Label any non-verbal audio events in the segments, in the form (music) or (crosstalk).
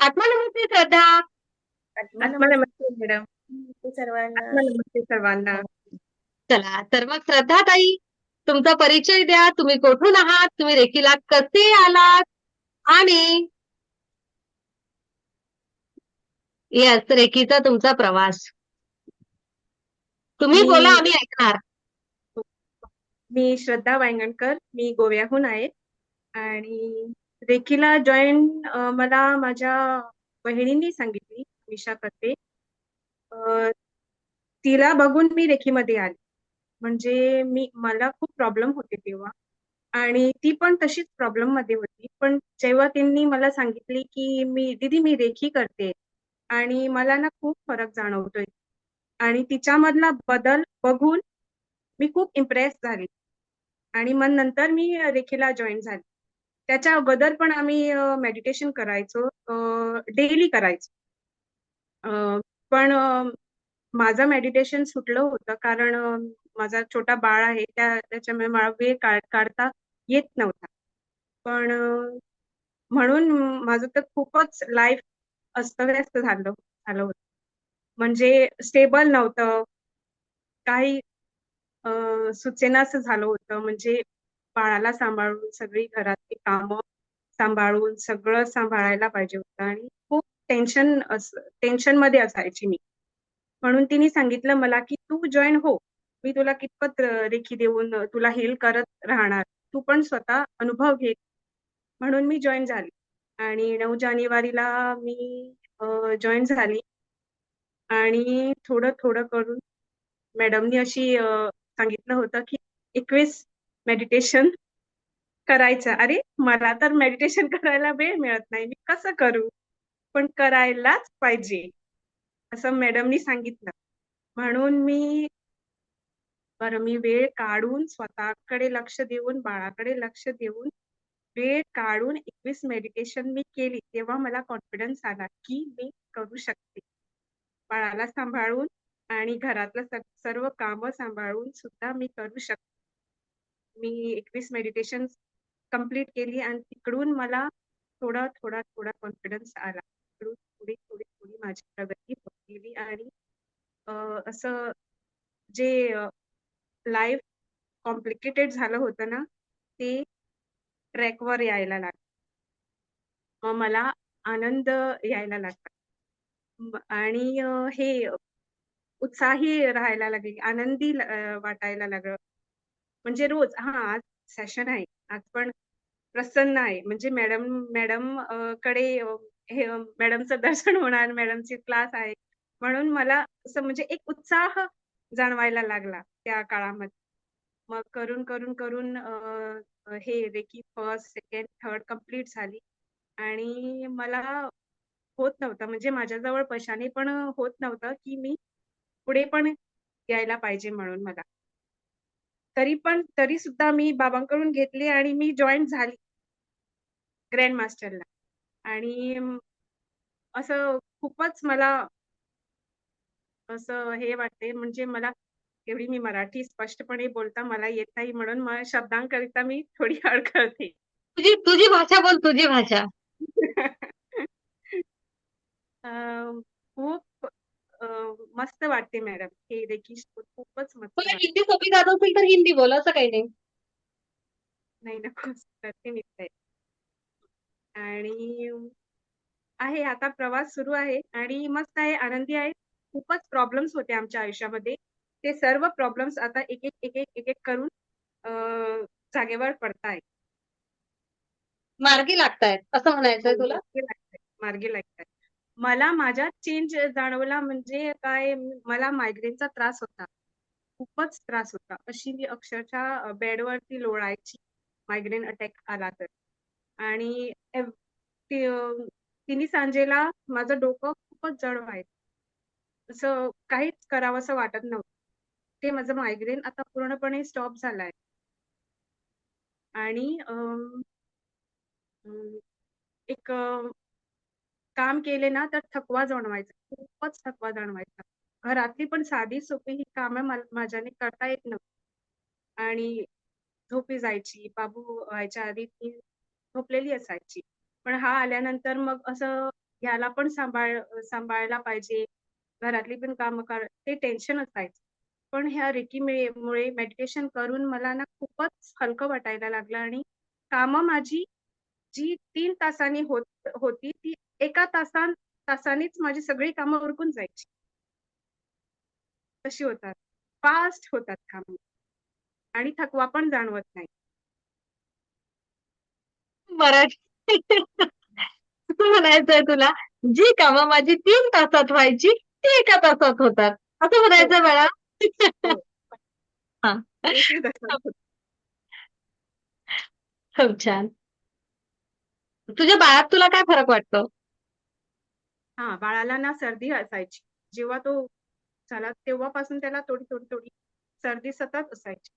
आत्मा नमस्ते श्रद्धा मॅडम. नमस्ते सर्वांना. सर्वांना. चला तर मग श्रद्धा ताई तुमचा परिचय द्या. तुम्ही कुठून आहात? तुम्ही रेखीला कसे आलात? आणि येस रेखीचा तुमचा प्रवास. तुम्ही बोला आम्ही ऐकणार. मी श्रद्धा वांगणकर मी गोव्याहून आहे. आणि रेखीला जॉईन मला माझ्या बहिणींनी सांगितली मिशा करते. तिला बघून मी रेखीमध्ये आले. म्हणजे मी मला खूप प्रॉब्लेम होते तेव्हा. आणि ती पण तशीच प्रॉब्लेममध्ये होती. पण जेव्हा त्यांनी मला सांगितली की मी दीदी मी रेखी करते. आणि मला ना खूप फरक जाणवतोय. आणि तिच्यामधला बदल बघून मी खूप इम्प्रेस झाली. आणि मग नंतर मी रेखीला जॉईन झाली. त्याच्या अगोदर पण आम्ही मेडिटेशन करायचो डेली करायचो. पण माझं मेडिटेशन सुटलं होतं कारण माझा छोटा बाळ आहे त्या त्याच्यामुळे मला वेळ काढ काढता येत नव्हता. पण म्हणून माझं तर खूपच लाईफ अस्तव्यस्त झालं झालं होतं. म्हणजे स्टेबल नव्हतं. काही अं, झालं होतं. म्हणजे बाळाला सांभाळून सगळी घरातली कामं सांभाळून सगळं सांभाळायला पाहिजे होतं. आणि खूप टेन्शन अस टेन्शनमध्ये असायची मी. म्हणून तिने सांगितलं मला की तू जॉईन हो. मी तुला कितपत रेखी देऊन तुला हेल करत राहणार. तू पण स्वतः अनुभव घे. म्हणून मी जॉईन झाली. आणि नऊ जानेवारीला मी जॉईन झाली. आणि थोडं थोडं करून मॅडमनी अशी सांगितलं होतं की एकवीस मेडिटेशन करायचं. अरे मला तर मेडिटेशन (laughs) करायला वेळ मिळत नाही. मी कसं करू? पण करायलाच पाहिजे. असं मॅडमनी सांगितलं. म्हणून मी बरं मी वेळ काढून स्वतःकडे लक्ष देऊन बाळाकडे लक्ष देऊन वेळ काढून एकवीस मेडिटेशन मी केली. तेव्हा मला कॉन्फिडन्स आला की मी करू शकते. बाळाला सांभाळून आणि घरातलं सर्व काम सांभाळून सुद्धा मी करू शकते. मी एकवीस मेडिटेशन कंप्लीट केली आणि तिकडून मला थोडा थोडा थोडा कॉन्फिडन्स आला. तिकडून थोडी थोडी थोडी माझी प्रगती होत गेली आणि असं जे लाईफ कॉम्प्लिकेटेड झालं होतं ना ते ट्रॅकवर यायला लागलं. मग मला आनंद यायला लागला. आणि हे उत्साही राहायला लागली आनंदी वाटायला लागलं. म्हणजे रोज हा आज सेशन आहे आज पण प्रसन्न आहे. म्हणजे मॅडम मॅडमकडे हे मॅडमचं दर्शन होणार मॅडमची क्लास आहे. म्हणून मला असं म्हणजे एक उत्साह जाणवायला लागला त्या काळामध्ये. मग करून करून करून हे reiki first second third complete झाली. आणि मला होत नव्हतं म्हणजे माझ्याजवळ पैशाने पण होत नव्हतं की मी पुढे पण यायला पाहिजे म्हणून मला. तरी पण तरी सुद्धा मी बाबांकडून घेतली आणि मी जॉईन झाली. ग्रँड मास्टरला आणि असं खूपच मला असं हे वाटते म्हणजे मला एवढी मी मराठी स्पष्टपणे बोलता मला येत नाही म्हणून मला शब्दांकरिता मी थोडी (laughs) अडखळते. तुझी तुझी भाषा बोल तुझी भाषा. (laughs) खूप मस्त वाटते मॅडम. हे देखील खूपच मस्त हिंदी सोपी जात असेल तर हिंदी बोल असं काही नाही. नाही नको करते मी आणि आहे आता प्रवास सुरू आहे आणि मस्त आहे आनंदी आहे. खूपच प्रॉब्लेम्स होते आमच्या आयुष्यामध्ये. ते सर्व प्रॉब्लेम्स आता एक एक एक एक एक एक करून जागेवर पडताय मार्गी लागतायत असं म्हणायचंय हो, तुला? मार्गी लागताय मला माझ्या चेंज जाणवला म्हणजे काय मला मायग्रेनचा त्रास होता. खूपच त्रास होता. अशी मी अक्षरशः बेडवरती लोळायची. मायग्रेन अटॅक आला तर. आणि तिन्ही सांजेला माझं डोकं खूपच जड व्हायचं. असं काहीच करावं असं वाटत नव्हतं. ते माझं मायग्रेन आता पूर्णपणे स्टॉप झालाय. आणि एक काम केले ना तर थकवा जाणवायचा खूपच थकवा जाणवायचा घरातली पण साधी सोपी ही कामं माझ्याने करता येत नव्हती आणि झोपी जायची बाबू व्हायच्या आधी ती झोपलेली असायची पण हा आल्यानंतर मग असं ह्याला पण सांभाळ सांभाळायला पाहिजे. घरातली पण कामं कर ते टेन्शन असायचं. पण ह्या रेकीमे मुळे मेडिटेशन करून मला ना खूपच हलकं वाटायला लागलं आणि कामं माझी जी तीन तासांनी होत होती ती एका तासा तासानेच माझी सगळी कामं उरकून जायची. तशी होतात. फास्ट होतात कामं आणि थकवा पण जाणवत नाही. मराठी म्हणायचंय तुला, जी कामं माझी 3 तासात व्हायची, ती एका तासात होतात. असं. म्हणायचंय बाळा? हो. हां. खूप छान. तुझ्या बाळात तुला काय फरक वाटतो? हा बाळाला ना सर्दी असायची. जेव्हा तो झाला तेव्हापासून त्याला थोडी, थोडी, थोडी सर्दी सतत असायची.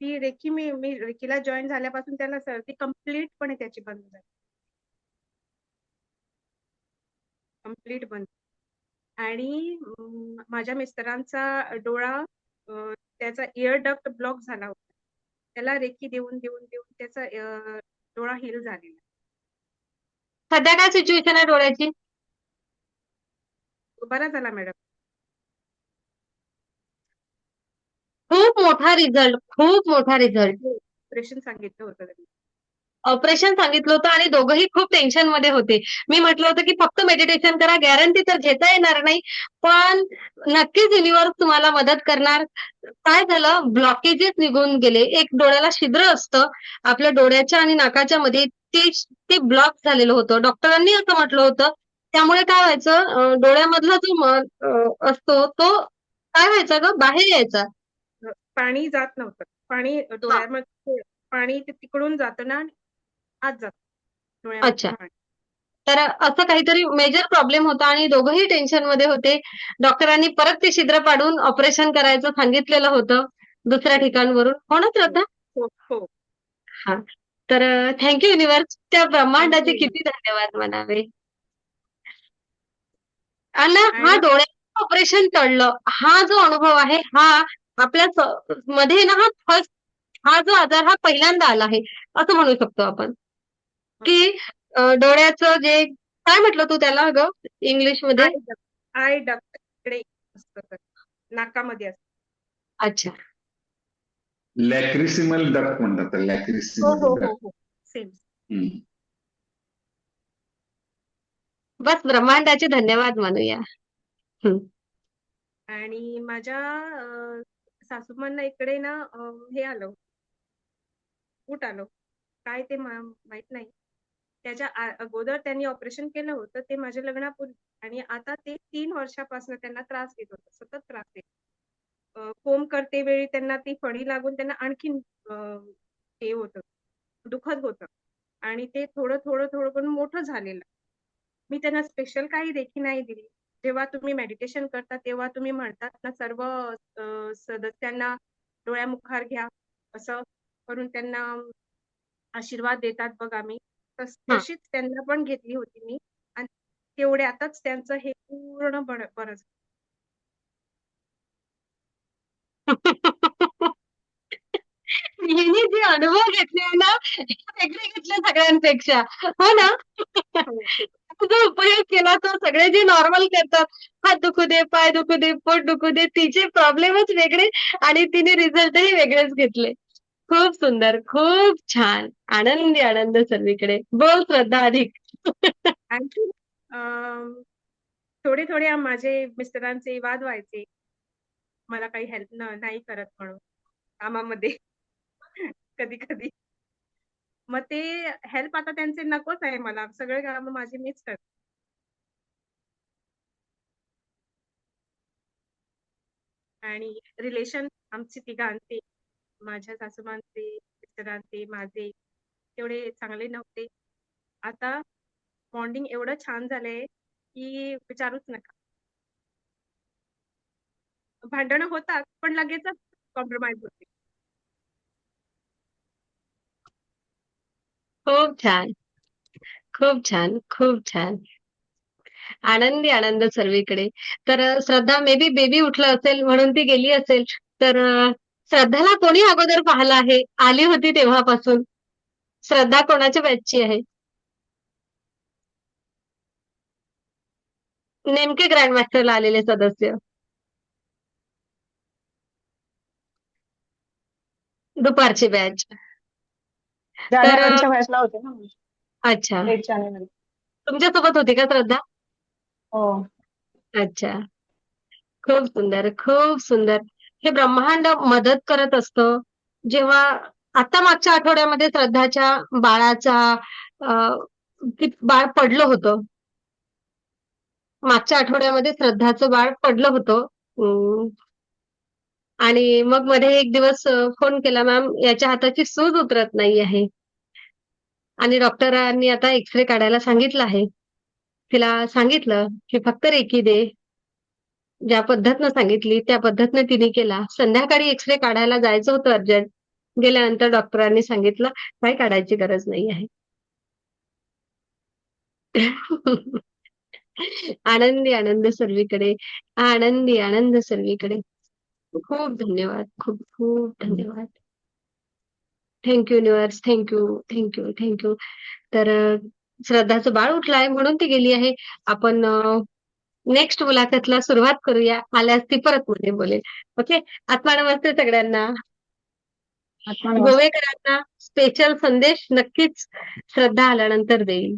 ती रेखी मी मी रेखीला जॉईन झाल्यापासून त्याला सर्दी कंप्लीटपणे त्याची बंद झाली. कंप्लीट बंद. आणि माझ्या मिस्टरांचा डोळा त्याचा इयर डक्ट ब्लॉक झाला होता. त्याला रेखी देऊन, देऊन, देऊन त्याचा डोळा हिल झालेला. सध्या काय सिच्युएशन आहे डोळ्याची? बरा झाला मॅडम. खूप मोठा रिझल्ट, खूप मोठा रिझल्ट. ऑपरेशन सांगितलं होतं त्यांनी. ऑपरेशन सांगितलं होतं आणि दोघंही खूप टेन्शनमध्ये होते. मी म्हटलं होतं, की फक्त मेडिटेशन करा, गॅरंटी तर घेता येणार नाही, पण नक्कीच युनिव्हर्स तुम्हाला मदत करणार. काय झालं, ब्लॉकेजेस निघून गेले. एक डोळ्याला छिद्र असतं, आपल्या डोळ्याच्या आणि नाकाच्या मध्ये ते ते ब्लॉक झालेलं होतं. डॉक्टरांनी असं म्हटलं होतं. त्यामुळे काय व्हायचं डोळ्यामधला जो म अ, असतो तो काय व्हायचा गं, बाहेर यायचा. पाणी जात नव्हतं. पाणी डोळ्यामध्ये पाणी तिकडून जातं ना आत जातं. अच्छा. तर असं काहीतरी मेजर प्रॉब्लेम होता आणि दोघंही टेन्शनमध्ये होते. डॉक्टरांनी परत ते छिद्र पाडून ऑपरेशन करायचं सांगितलेलं होतं दुसऱ्या ठिकाणावरून. हो ना श्रद्धा? हो, हो. हां. तर अ, थँक यू युनिव्हर्स. त्या ब्रह्मांडाचे. किती धन्यवाद म्हणावे. आणि हा आणि डोळ्याचं ऑपरेशन टळलं. हा जो अनुभव आहे हा आपल्या स मध्ये ना हा फर्स्ट हा जो आजार हा पहिल्यांदा आला आहे, असं म्हणू शकतो आपण. की अ, डोळ्याचं जे काय म्हटलं तू त्याला गं इंग्लिशमध्ये? आय डक्ट आय डक्ट इकडे असतं तर. नाकामध्ये असतं. अच्छा. लॅक्रिसिमल डक्ट म्हणतात त्याला हो, लॅक्रिसिमल हो, डक्ट. हो, हो. सेम. हं. बस ब्रह्मांडाचे धन्यवाद मानूया. आणि माझ्या सासूबांना इकडे ना हे आलं फूट आलं. काय ते माहीत नाही. त्याच्या अगोदर त्यांनी ऑपरेशन केलं होतं ते माझ्या लग्नापूर्वी आणि आता ते तीन वर्षापासून त्यांना त्रास देत होता. सतत त्रास देत. कोम करते वेळी त्यांना ती फणी लागून त्यांना आणखीन हे होतं, दुखत होतं आणि ते थोडं, थोडं, थोडं करून मोठं झालेलं. मी त्यांना स्पेशल काही रेकी नाही दिली. जेव्हा तुम्ही मेडिटेशन करता तेव्हा तुम्ही म्हणतात ना सर्व सदस्यांना डोळ्यामुखार घ्या, असं करून त्यांना आशीर्वाद देतात बघा मी. तस हां. तशीच त्यांना पण घेतली होती मी आणि तेवढ्यातच त्यांचं हे पूर्ण बरं. हिने जे अनुभव घेतले ना, वेगळे घेतले सगळ्यांपेक्षा. हो ना? उपयोग केला तर सगळे जे नॉर्मल करतात, हात दुखू दे, पाय दुखू दे, पोट दुखू दे, तिचे प्रॉब्लेमच वेगळे आणि तिने रिझल्टही वेगळेच घेतले. खूप सुंदर, खूप छान. आनंदी आनंद सर्वीकडे. बोल श्रद्धा अधिक. (laughs) थोडे-थोडे माझे मिस्टरांचे वाद व्हायचे. मला काही हेल्प नाही करत म्हणून कामामध्ये. (laughs) कधी-कधी. मग ते हेल्प आता त्यांचे नकोच आहे मला. सगळे कामं माझी मीच करते. आणि रिलेशन आमची तिघांचे, माझ्या सासूमांचे मिस्टरांचे, माझे तेवढे चांगले नव्हते. आता बॉन्डिंग एवढं छान झालंय, की विचारूच नका. भांडणं होतात, पण लगेचच कॉम्प्रोमाइज होते. खूप छान. खूप छान, खूप छान. आनंदी आनंद सर्वीकडे. तर अ, श्रद्धा मे बी बेबी उठलं असेल म्हणून ती गेली असेल. तर अ, श्रद्धाला कोणी अगोदर पाहिलं आहे? आली होती तेव्हापासून? श्रद्धा कोणाच्या बॅचची आहे? नेमके ग्रँड मास्टरला आलेले सदस्य दुपारची बॅच जानेवारीच्या बॅचला होते ना मी. अच्छा. जानेवारी. तुमच्यासोबत होती का श्रद्धा? हो. अच्छा. खूप सुंदर खूप सुंदर. हे ब्रह्मांड मदत करत असतं. जेव्हा आता मागच्या आठवड्यामध्ये श्रद्धाच्या बाळाचा अं, की बाळ पडलं होतं. मागच्या आठवड्यामध्ये श्रद्धाचं बाळ पडलं होतं. अं, आणि मग मध्ये एक दिवस फोन केला मॅम याच्या हाताची सूज उतरत नाही आहे. आणि डॉक्टरांनी आता एक्सरे काढायला सांगितलं आहे. तिला सांगितलं की फक्त रेकी दे. ज्या पद्धतीनं सांगितली त्या पद्धतीने तिने केला. संध्याकाळी एक्सरे काढायला जायचं होतं अर्जंट. गेल्यानंतर डॉक्टरांनी सांगितलं काही काढायची गरज नाही आहे. (laughs) आनंदी आनंद सर्वीकडे. आनंदी आनंद सर्वीकडे. खूप धन्यवाद खूप खूप धन्यवाद. Thank you universe thank you thank you thank you तर श्रद्धाचं बाळ उठलं आहे म्हणून ती गेली आहे. आपण नेक्स्ट मुलाखतला सुरुवात करूया. आल्यास ती परत मध्ये बोलेल. ओके आत्मा नमस्ते सगळ्यांना. गोवेकरांना स्पेशल संदेश नक्कीच श्रद्धा आल्यानंतर देईल.